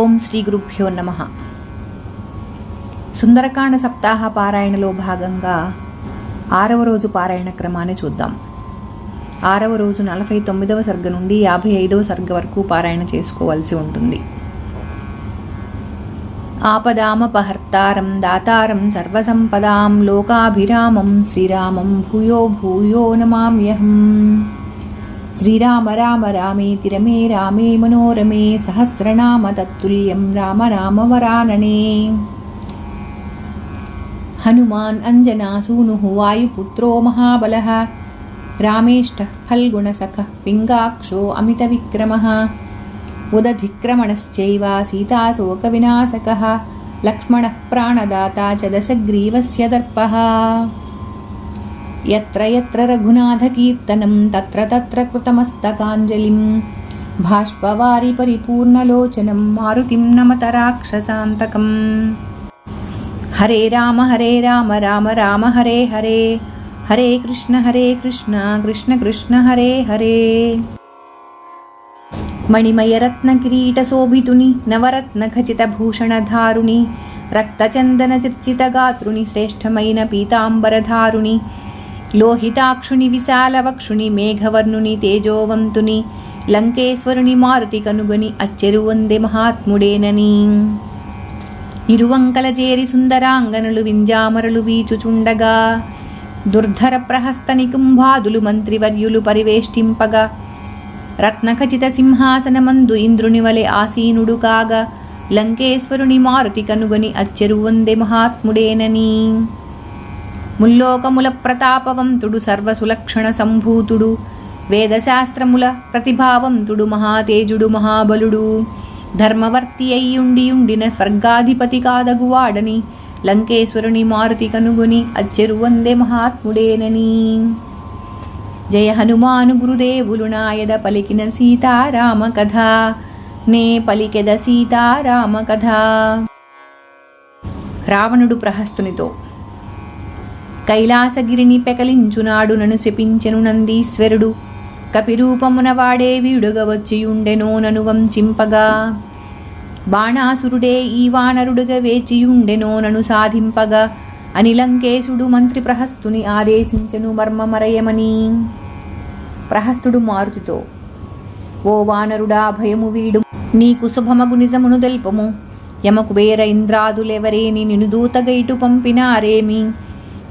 ఓం శ్రీ గురుభ్యో నమ. సుందరకాండ సప్తాహ పారాయణలో భాగంగా ఆరవ రోజు పారాయణ క్రమాన్ని చూద్దాం. ఆరవ రోజు నలభై తొమ్మిదవ సర్గ నుండి యాభై ఐదవ సర్గ వరకు పారాయణ చేసుకోవాల్సి ఉంటుంది. ఆపదామపహర్తారం దాతారం సర్వసంపదాం లోకాభిరామం శ్రీరామం భూయో భూయో నమామ్యహం. శ్రీరామ రామ రామేతి రమే రామే మనోరమే సహస్రనామ తత్తుల్యం రామ రామ వరాననే హనుమాన్ అంజనాసూను వాయుపుత్రో మహాబల రామేష్ట ఫల్గుణసఖ పింగాక్షో అమిత విక్రమ ఉదధిక్రమణశ్చైవ సీతాశోక వినాశక లక్ష్మణ ప్రాణదాత చ దశగ్రీవస్య దర్ప యత్ర యత్ర రఘునాథకీర్తనం తత్ర తత్ర కృతమస్తకాంజలిం బాష్పవారి పరిపూర్ణలోచనం మారుతిం నమత రాక్షసాంతకం హరే రామ హరే రామ రామ రామ హరే హరే హరే కృష్ణ హరే కృష్ణ కృష్ణ కృష్ణ హరే హరే मणिमयरत्नकिरीटशोभितुनि नवरत्नखचितभूषणधारुणि रक्तचन्दनचर्चितगातृणि श्रेष्ठमयीनपीताम्बरधारुणि లోహితాక్షుని విశాలవక్షుని మేఘవర్ణుని తేజోవంతుని లంకేశ్వరుని మారుతి కనుగొని అచ్చెరు వందే మహాత్ముడేనని. ఇరువంకల చేరి సుందరాంగనులు వింజామరులు వీచుచుండగా దుర్ధర ప్రహస్తని కుంభాదులు మంత్రివర్యులు పరివేష్టింపగా రత్నఖచిత సింహాసనమందు ఇంద్రుని వలె ఆసీనుడు కాగా లంకేశ్వరుని మారుతి కనుగొని అచ్చెరు వందే మహాత్ముడేనని. ముల్లోకముల ప్రతాపవంతుడు సర్వసులక్షణ సంభూతుడు. వేదశాస్త్రముల ప్రతిభావంతుడు మహాతేజుడు మహాబలుడు. ధర్మవర్తి అయ్యుండి ఉండిన స్వర్గాధిపతి కాదగువాడని లంకేశ్వరుని మారుతి కనుగొని అచ్చెరువందే మహాత్ముడేనని. జయ హనుమాను గురుదేవులు నాయద పలికిన సీతారామ కథ. నే పలికెద సీతారామ కథ. రావణుడు ప్రహస్తునితో కైలాసగిరిని పెకలించునాడు నను శపించెను నందీశ్వరుడు. కపిరూపమున వాడే వీడుగ వచ్చియుండెనో నను వంచింపగా. బాణాసురుడే ఈ వానరుడుగా వేచియుండెనో నను సాధింపగా. అనిలంకేశుడు మంత్రి ప్రహస్తుని ఆదేశించెను మర్మమరయమని. ప్రహస్తుడు మారుతితో ఓ వానరుడా భయము వీడు. నీకు శుభమగు నిజమును తెల్పము. యమకు వేర ఇంద్రాదులెవరేని నిను దూతగైటు పంపినారేమి?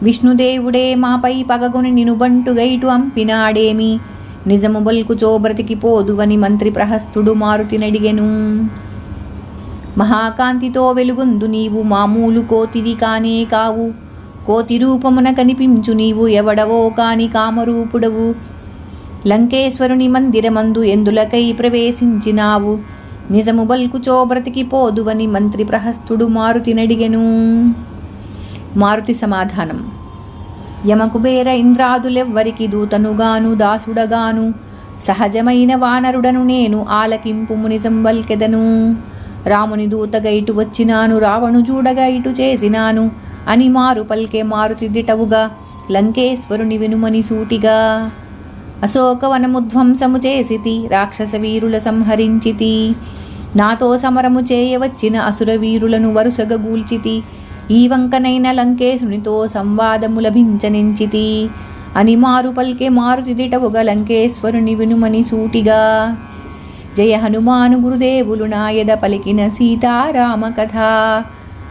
విష్ణుదేవుడే మాపై పగగొని నినుబంటుగైటు అంపినాడేమి? నిజము బల్కుచో బ్రతికిపోదువని మంత్రి ప్రహస్తుడు మారుతినడిగెను. మహాకాంతితో వెలుగొందు నీవు మామూలు కోతివి కానే కావు. కోతి రూపమున కనిపించు నీవు ఎవడవో కాని కామరూపుడవు. లంకేశ్వరుని మందిరమందు ఎందులకై ప్రవేశించినావు? నిజము బల్కుచో బ్రతికిపోదువని మంత్రి ప్రహస్తుడు మారుతినడిగెను. మారుతి సమాధానం. యమకుబేర ఇంద్రాదులెవ్వరికి దూతనుగాను దాసుడగాను సహజమైన వానరుడను నేను ఆలకింపు నిజం వల్కెదను. రాముని దూతగా ఇటు వచ్చినాను రావణు చూడగా ఇటు చేసినాను అని మారు పల్కే మారుతిదిటవుగా లంకేశ్వరుని వినుమని సూటిగా. అశోకవనముధ్వంసము చేసితి రాక్షస వీరుల సంహరించితి నాతో సమరము చేయవచ్చిన అసురవీరులను వరుసగా గూల్చితి ఈ వంకనైన లంకేశునితో సంవాదము లభించనించితి. అని మారు పల్కే మారుతిదిటవుగా లంకేశ్వరుని వినుమని సూటిగా. జయ హనుమాను గురుదేవులు నాయద పలికిన సీతారామ కథ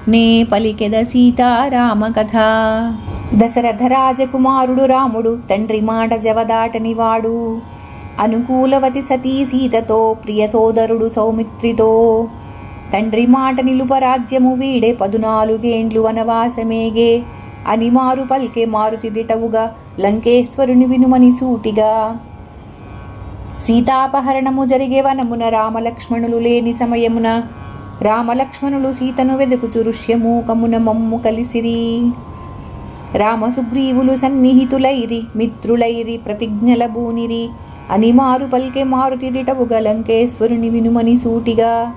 నే పలికెద సీతారామ కథ దశరథ రాజకుమారుడు రాముడు తండ్రి మాట జవదాటని వాడు. అనుకూలవతి సతీ సీతతో ప్రియ సోదరుడు సౌమిత్రితో. తండ్రి మాట నిలుపరాజ్యము వీడే పదునాలుగేండ్లు వనవాసమేగే. అని మారు పల్కే మారుతి దిటవుగా లంకేశ్వరుని వినుమని సూటిగా. సీతాపహరణము జరిగే వనమున రామలక్ష్మణులు లేని సమయమున రామలక్ష్మణులు సీతను వెదుకుచు ఋష్యమూకమున మమ్ము కలిసిరి. రామసుగ్రీవులు సన్నిహితులైరి మిత్రులైరి ప్రతిజ్ఞల బూనిరి అని మారు పల్కే మారుతి దిటవుగా లంకేశ్వరుని వినుమని సూటిగా.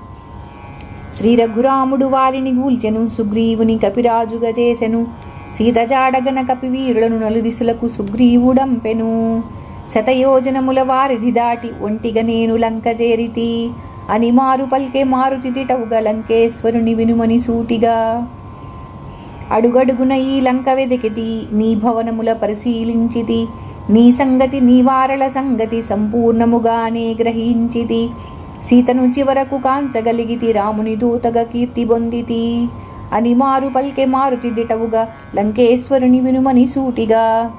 శ్రీ రఘురాముడు వారిని గూల్చెను సుగ్రీవుని కపిరాజుగా చేసెను సీతజాడగన కపివీరులను నలుదిశలకు సుగ్రీవుడంపెను. శతయోజనముల వారిధి దాటి ఒంటిగా నేను లంక చేరితి. అని మారు పల్కే మారుతి లంకేశ్వరుని వినుమని సూటిగా. అడుగడుగున ఈ లంక వెదికితి నీ భవనముల పరిశీలించితి. నీ సంగతి నీ వారల సంగతి సంపూర్ణముగానే గ్రహించితి. సీతను చివరకు కాంచగలిగితి రాముని దూతగా కీర్తి పొందితి అని మారు పల్కే మారుతి దిటవుగా లంకేశ్వరుని వినుమని సూటిగా.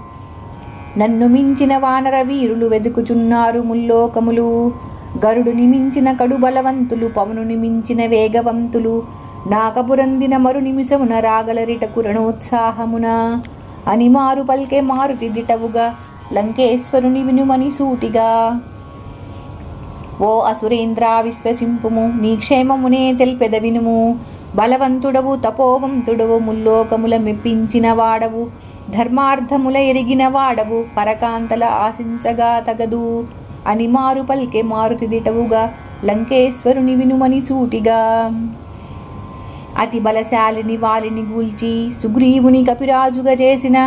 నన్ను మించిన వానర వీరులు వెతుకుచున్నారు ముల్లోకములు. గరుడుని మించిన కడు బలవంతులు పవనుని మించిన వేగవంతులు. నాకపురందిన మరు నిమిషమున రాగలరిటకు రణోత్సాహమున అని మారు పల్కే మారుతి దిటవుగా లంకేశ్వరుని వినుమని సూటిగా. ఓ అసురేంద్ర విశ్వసింపుము నీ క్షేమమునే తెల్పెద వినుము బలవంతుడవు తపోవంతుడవు ముల్లోకముల మెప్పించిన వాడవు. ధర్మార్థముల ఎరిగిన వాడవు పరకాంతల ఆశించగా తగదు. అని మారు పల్కే మారుతిదిటవుగా లంకేశ్వరుని వినుమని సూటిగా. అతి బలశాలిని వాలిని గూల్చి సుగ్రీవుని కపిరాజుగా చేసిన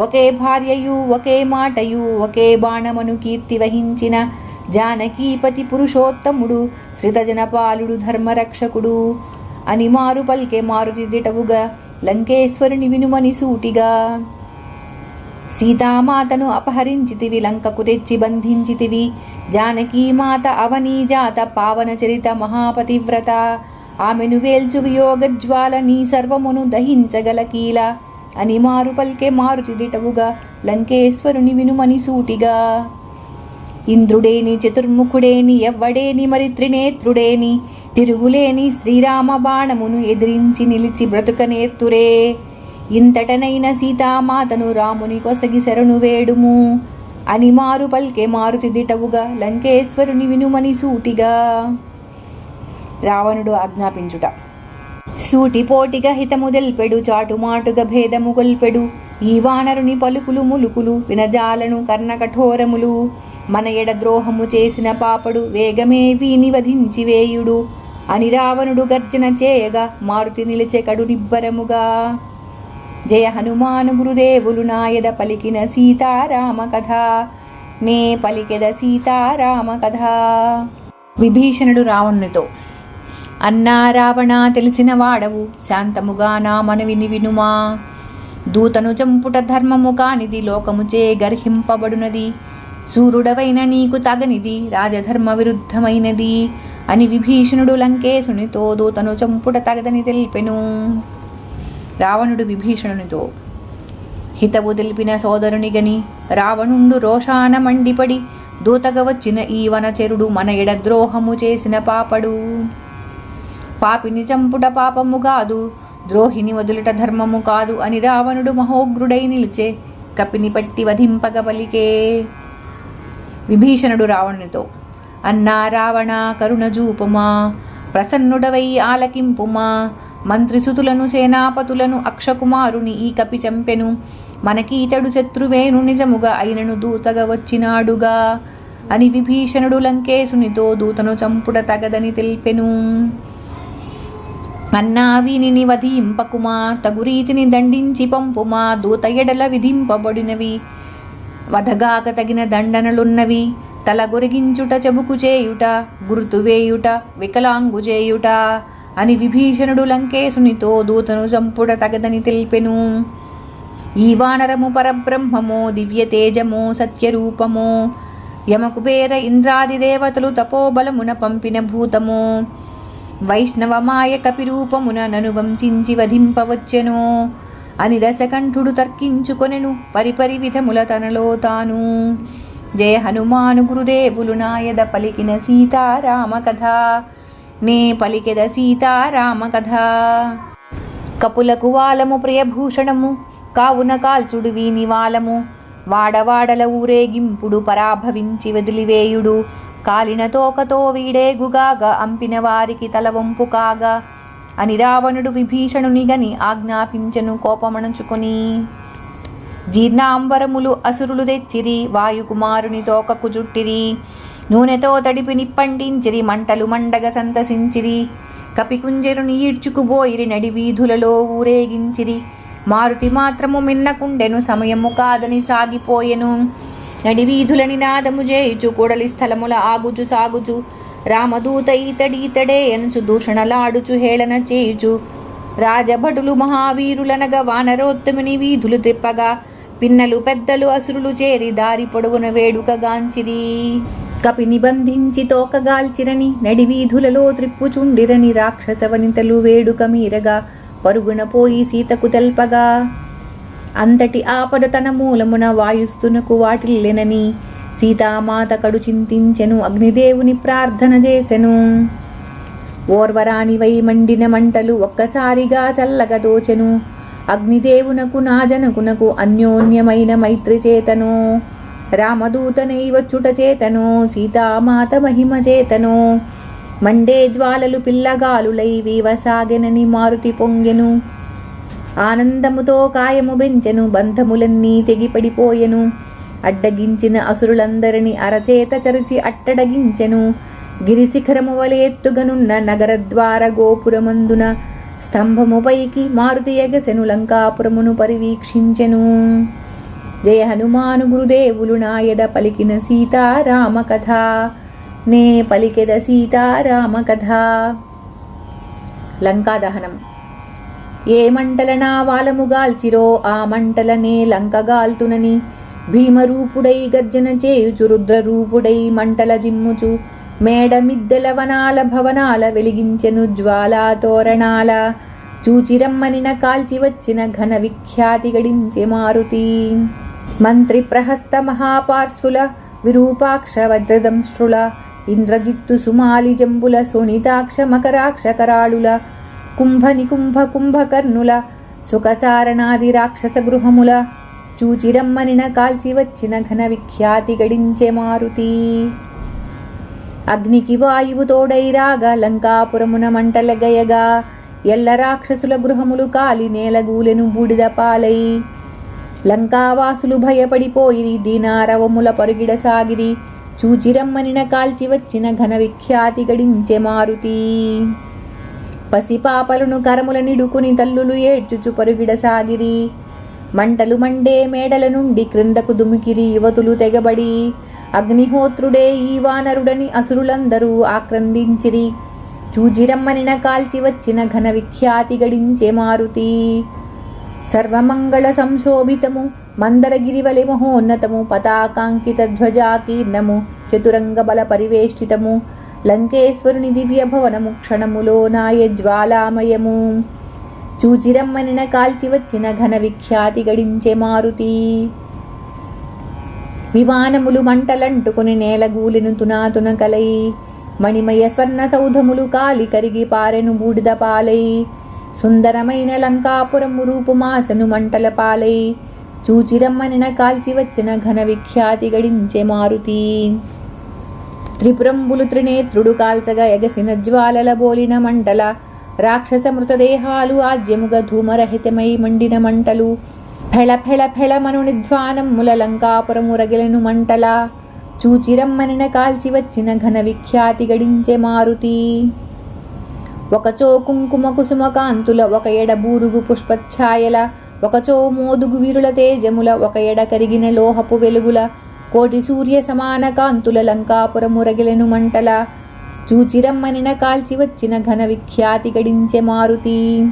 ఒకే భార్యయు ఒకే మాటయు ఒకే బాణమను కీర్తి వహించిన జానకీపతి పురుషోత్తముడు శ్రితజనపాలుడు ధర్మరక్షకుడు. అని మారు పల్కే మారుతి లంకేశ్వరుని వినుమని సూటిగా. సీతామాతను అపహరించితివి లంకకు తెచ్చి బంధించితివి. జానకీమాత అవనీజాత పావన చరిత మహాపతివ్రత. ఆమెను వేల్చు వియోగజ్వాల నీ సర్వమును దహించగల కీల. అని మారు పల్కే మారుతిదిటవుగా లంకేశ్వరుని వినుమని సూటిగా. ఇంద్రుడేని చతుర్ముఖుడేని ఎవ్వడేని మరి త్రినేత్రుడేని. తిరుగులేని శ్రీరామ బాణమును ఎదిరించి నిలిచి బ్రతుకనేర్తురే ఇంతటనైన సీతామాతను రాముని కొసగి శరణు వేడుము. అని మారు పల్కే మారుతిదిటవుగా లంకేశ్వరుని వినుమని సూటిగా. రావణుడు ఆజ్ఞాపించుట. సూటిపోటిగా హితముదెల్పెడు చాటుమాటుగా భేదము గొల్పెడు ఈ వానరుని పలుకులు ములుకులు వినజాలను కర్ణ కఠోరములు మన ఎడ ద్రోహము చేసిన పాపడు వేగమే వీని వధించి వేయుడు. అని రావణుడు గర్జన చేయగా మారుతి నిలిచెకడు నిబ్బరముగా జయ హనుమాను గురుదేవులు నాయద పలికిన సీతారామ కథ. నే పలికెద సీతారామ కథ. విభీషణుడు రావణునితో అన్నా రావణ తెలిసిన వాడవు. శాంతముగా నా మనవిని వినుమా. దూతను చంపుట ధర్మము కానిది లోకముచే గర్హింపబడునది. సూర్యుడవైన నీకు తగనిది రాజధర్మ విరుద్ధమైనది. అని విభీషణుడు లంకేశునితో దూతను చంపుట తగదని తెలిపెను. రావణుడు విభీషణునితో హితవు తెలిపిన సోదరుని గని రావణుండు రోషాన మండిపడి దూతగా వచ్చిన ఈ వనచరుడు మన ఎడ ద్రోహము చేసిన పాపడు. పాపిని చంపుట పాపము కాదు ద్రోహిని వదులుట ధర్మము కాదు అని రావణుడు మహోగ్రుడై నిలిచే కపిని పట్టి వధింపగ పలికే విభీషణుడు రావణునితో. అన్నా రావణ కరుణజూపుమా ప్రసన్నుడవై ఆలకింపుమా మంత్రిసుతులను సేనాపతులను అక్షకుమారుని ఈ కపి చంపెను. మనకి ఇతడు శత్రువేను నిజముగా అయినను దూతగా వచ్చినాడుగా అని విభీషణుడు లంకేశునితో దూతను చంపుట తగదని తెలిపెను. అన్నా వీనిని వధింపకుమా తగురీతిని దండించి పంపుమా దూత ఎడల విధింపబడినవి. వధగాక తగిన దండనలున్నవి. తల గొరిగించుట చెబుకు చేయుట గుర్తు వేయుట వికలాంగు చేయుట అని విభీషణుడు లంకేశునితో దూతను చంపుట తగదని తెలిపెను. ఈ వానరము పరబ్రహ్మమో దివ్య తేజమో సత్యరూపమో యమకుబేర ఇంద్రాది దేవతలు తపోబలమున పంపిన భూతము. వైష్ణవమాయ కపిరూపమున నను వంచించి వధింపవచ్చెను. అని దశకంఠుడు తర్కించుకొనెను పరిపరి విధముల తనలో తాను. జయ హనుమాను గురుదేవులు నాయద పలికిన సీతారామ కథ నే పలికెద సీతారామ కథ కపులకు వాలము ప్రియభూషణము కావున కాల్చుడు వీనివాలము వాడవాడల ఊరేగింపుడు పరాభవించి వదిలివేయుడు. కాలిన తోకతో వీడేగుగాగా అంపిన వారికి తల వంపు కాగా. అని రావణుడు విభీషణుని గని ఆజ్ఞాపించను కోపమణుచుకొని. జీర్ణాంబరములు అసురులు తెచ్చిరి వాయుకుమారుని తోకకు జుట్టిరి. నూనెతో తడిపి నిప్పండించిరి మంటలు మండగ సంతసించిరి. కపికుంజరుని ఈడ్చుకుబోయిరి నడి వీధులలో ఊరేగించిరి. మారుతి మాత్రము మిన్నకుండెను సమయము కాదని సాగిపోయెను. నడి వీధుల నినాదము చేయుచు కూడలి స్థలముల ఆగుచు సాగుచు రామదూత ఈతడీతడే ఎనుచు దూషణలాడుచు హేళన చేయుచు. రాజభటులు మహావీరులనగ వానరోత్తముని వీధులు తిప్పగా. పిన్నలు పెద్దలు అసురులు చేరి దారి పొడవున వేడుకగాంచిరి కపిని బంధించి తోకగాల్చిరని నడివీధులలో త్రిప్పుచుండిరని రాక్షస వనితలు వేడుక మీరగా. పరుగున పోయి సీతకు తెల్పగా. అంతటి ఆపద తన మూలమున వాయుస్తునకు వాటిల్లెనని. సీతామాత కడు చింతించెను అగ్నిదేవుని ప్రార్థన చేసెను. ఓర్వరానివై మండిన మంటలు ఒక్కసారిగా చల్లగదోచెను. అగ్నిదేవునకు నాజనకునకు అన్యోన్యమైన మైత్రి చేతను. రామదూతనై వచ్చుట చేతను సీతామాత మహిమ చేతను. మండే జ్వాలలు పిల్లగాలులై వీవసాగెనని మారుతి పొంగెను. ఆనందముతో కాయము బెంచెను బంధములన్నీ తెగిపడిపోయెను. అడ్డగించిన అసురులందరిని అరచేత చరిచి అట్టడగించెను. గిరిశిఖరము వలె ఎత్తుగనున్న నగరద్వార గోపురమందున స్తంభముపైకి మారుతి ఎగసెను లంకాపురమును పరివీక్షించెను. జయ హనుమాను గురుదేవులు నాయద పలికిన సీతారామ కథ నే పలికెద సీతారామ కథ లంకాదహనం ఏ మంటల నా వాలముగాల్చిరో ఆ మంటలనే లంకగాల్తునని భీమరూపుడై గర్జన చేయుచు రుద్రరూపుడై మంటల జిమ్ముచు మేడమిద్దెల వనాల భవనాల వెలిగించెను జ్వాలా తోరణాల. చూచిరమ్మనిన కాల్చి వచ్చిన ఘన విఖ్యాతి గడించే మారుతి. మంత్రి ప్రహస్త మహాపార్శ్వుల విరూపాక్ష వజ్రదంశ్రుల ఇంద్రజిత్తు సుమాలి జంబుల సునీతాక్ష మకరాక్ష కరాళుల కుంభ నికుంభ కుంభకర్ణుల సుఖసారణాది రాక్షస గృహముల చూచిరమ్మనిన కాల్చి వచ్చిన ఘన విఖ్యాతి గడించే మారుతి. అగ్నికి వాయువు తోడైరాగా లంకాపురమున మంటలగయగా ఎల్ల రాక్షసుల గృహములు కాలి నేలగూలెను బూడిద పాలై. లంకావాసులు భయపడిపోయిరి దీనారవముల పరుగిడసాగిరి చూచిరమ్మనిన కాల్చి వచ్చిన ఘన విఖ్యాతి గడించే మారుతి. పసిపాపలను కరముల నిడుకుని తల్లులు ఏడ్చుచు పరుగిడసాగిరి సాగిరి. మంటలు మండే మేడల నుండి క్రిందకు దుమికిరి యువతులు తెగబడి. అగ్నిహోత్రుడే ఈ వానరుడని అసురులందరూ ఆక్రందించిరి. చూజిరమ్మనిన కాల్చి వచ్చిన ఘన విఖ్యాతి గడించే మారుతి. సర్వమంగళ సంశోభితము మందరగిరివలి మహోన్నతము పతాకాంకిత ధ్వజాకీర్ణము చతురంగ బల పరివేష్టితము లంకేశ్వరుని దివ్య భవనము క్షణములో నాయ జ్వాలామయము చూచిరమ్మనిన కాల్చి వచ్చిన ఘన విఖ్యాతి గడించే మారుతి. విమానములు మంటలంటుకుని నేలగూలెను తునాతున కలై మణిమయ స్వర్ణ సౌధములు కాలి కరిగి పారెను బూడిద పాలై. సుందరమైన లంకాపురము రూపుమాసను మంటల పాలై. చూచిరమ్మనిన కాల్చి వచ్చిన ఘన విఖ్యాతి గడించే మారుతి. త్రిపురంబులు త్రినేత్రుడు కాల్చగా ఎగసిన జ్వాలల బోలిన మంటల రాక్షస మృతదేహాలు ఆజ్యముగా ధూమరహితమై మండిన మంటలు. ఫెళ ఫెళ ఫెళమను నిధ్వానముల లంకాపురము రగిలను మంటల. చూచిరమ్మనిన కాల్చి వచ్చిన ఘన విఖ్యాతి గడించే మారుతి. ఒకచో కుంకుమ కుసుమ కాంతుల ఒక ఎడ బూరుగు పుష్పఛాయల ఒకచో మోదుగు వీరుల తేజముల ఒక ఎడ కరిగిన లోహపు వెలుగుల కోటి సూర్య సమాన కాంతుల లంకాపురము రగిలను మంటల. చూచిరమ్మనిన కాల్చి వచ్చిన ఘన విఖ్యాతి గడించే మారుతి.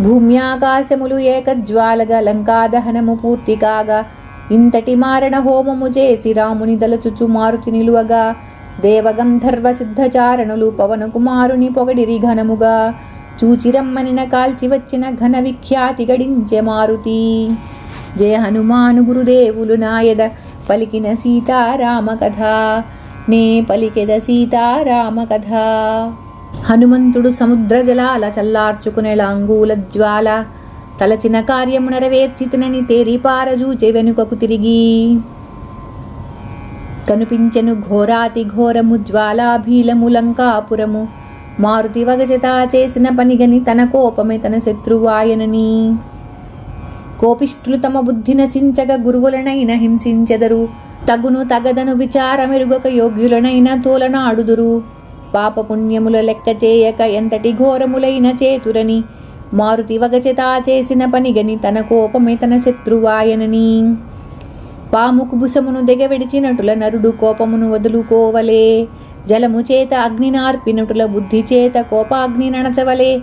భూమ్యాకాశములు ఏకజ్వాలగా లంకాదహనము పూర్తి కాగా ఇంతటి మారణ హోమము చేసి రాముని దలచుచు మారుతి నిలువగా. దేవగంధర్వ సిద్ధచారణులు పవన కుమారుని పొగడిరి ఘనముగా. చూచిరమ్మనిన కాల్చి వచ్చిన ఘన విఖ్యాతి గడించే మారుతి. జయ హనుమాను గురుదేవులు నాయద పలికిన సీతారామ కథ నే పలికెద సీతారామ కథ హనుమంతుడు సముద్ర జలాల చల్లార్చుకునేలా అంగూల జ్వాల తలచిన కార్యము నెరవేర్చితినని తేరిపారజూచే వెనుకకు తిరిగి. కనిపించెను ఘోరాతి ఘోరము జ్వాలాభీలము లంకాపురము మారుతి వగజత చేసిన పనిగని తన కోపమే తన శత్రువాయనని. కోపిష్ఠులు తమ బుద్ధి నశించగా గురువులనైన హింసించెదరు తగును తగదను విచారమెరుగక యోగ్యులనైన తోలనాడుదురు. పాపపుణ్యముల లెక్క చేయక ఎంతటి ఘోరములైన చేతురని మారుతి వగచెతా చేసిన పనిగని తన కోపమే తన శత్రువాయనని. పాముకు బుసమును దిగవిడిచినటుల నరుడు కోపమును వదులుకోవలే. జలము చేత అగ్నినార్పినటుల బుద్ధి చేత కోపాగ్ని నడచవలే.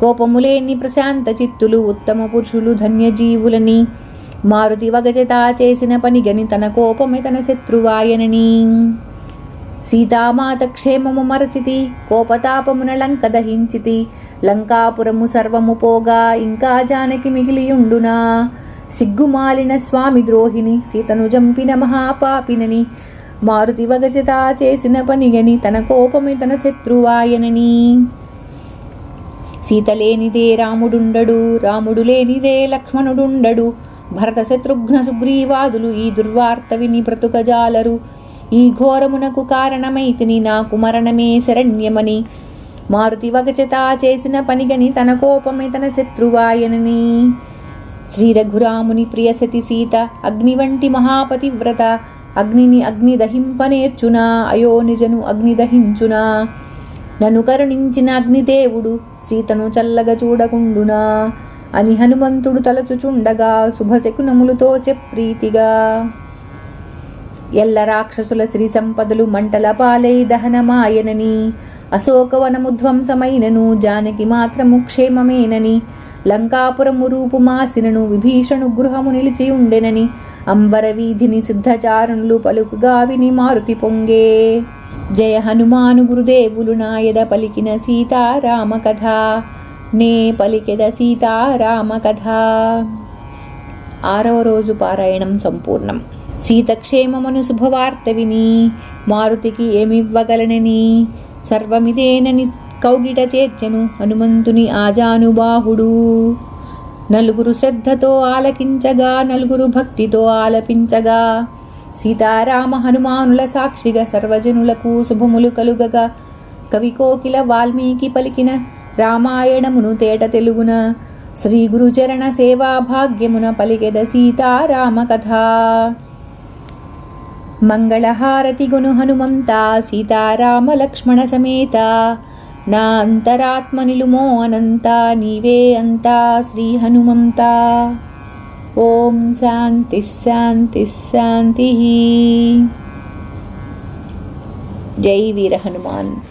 కోపములేని ప్రశాంత చిత్తులు ఉత్తమ పురుషులు ధన్యజీవులని మారుతి వగజత చేసిన పని గని తన కోపమే తన శత్రువాయనని. సీతామాత క్షేమము మరచితి కోపతాపమున లంక దహించితి లంకాపురము సర్వము పోగా ఇంకా జానకి మిగిలియుండునా? సిగ్గుమాలిన స్వామి ద్రోహిని సీతను జంపిన మహాపాపినని మారుతి వగజత చేసిన పనిగని తన కోపమే తన శత్రువాయనని. సీత లేనిదే రాముడుండడు రాముడు లేనిదే లక్ష్మణుడుండడు భరత శత్రుఘ్న సుగ్రీవాదులు ఈ దుర్వార్త విని బ్రతుకజాలరు ఈ ఘోరమునకు కారణమైతిని నాకు మరణమే శరణ్యమని. మారుతి వగచతా చేసిన పనిగని తన కోపమే తన శత్రువాయనని. శ్రీ రఘురాముని ప్రియసతి సీత అగ్ని వంటి మహాపతివ్రత అగ్నిని అగ్ని దహింపనేర్చునా అయో నిజను అగ్ని దహించునా. నన్ను కరుణించిన అగ్నిదేవుడు సీతను చల్లగా చూడకుండునా. అని హనుమంతుడు తలచుచుండగా శుభశకునములతో చెప్రీతిగా ఎల్ల రాక్షసుల శ్రీ సంపదలు మంటల పాలై దహనమాయనని అశోకవనము ధ్వంసమైనను జానకి మాత్రము క్షేమమేనని లంకాపురము రూపుమాసినను విభీషణు గృహము నిలిచి ఉండెనని అంబర వీధిని సిద్ధచారణులు పలుకుగా విని మారుతి పొంగే. జయ హనుమాను గురుదేవులు నాయద పలికిన సీతారామ కథ నే పలికెద సీతారామ కథ ఆరవ రోజు పారాయణం సంపూర్ణం. సీతక్షేమమును శుభవార్త విని మారుతికి ఏమివ్వగలనని సర్వమిదేనని కౌగిట చేర్చెను హనుమంతుని ఆజానుబాహుడు. నలుగురు శ్రద్ధతో ఆలకించగా నలుగురు భక్తితో ఆలపించగా సీతారామ హనుమానుల సాక్షిగా సర్వజనులకు శుభములు కలుగగా కవికోకిల వాల్మీకి పలికిన రామాయణమును తేట తెలుగున. శ్రీ గురుచరణ సేవా భాగ్యమున పలికెద సీతారామ కథ మంగళహారతి గును హనుమంత సీతారామ లక్ష్మణ సమేత. నా అంతరాత్మ నిలుమో అనంత నీవే అంతా శ్రీ హనుమంత. ఓం శాంతి శాంతి శాంతి. జై వీర హనుమాన్.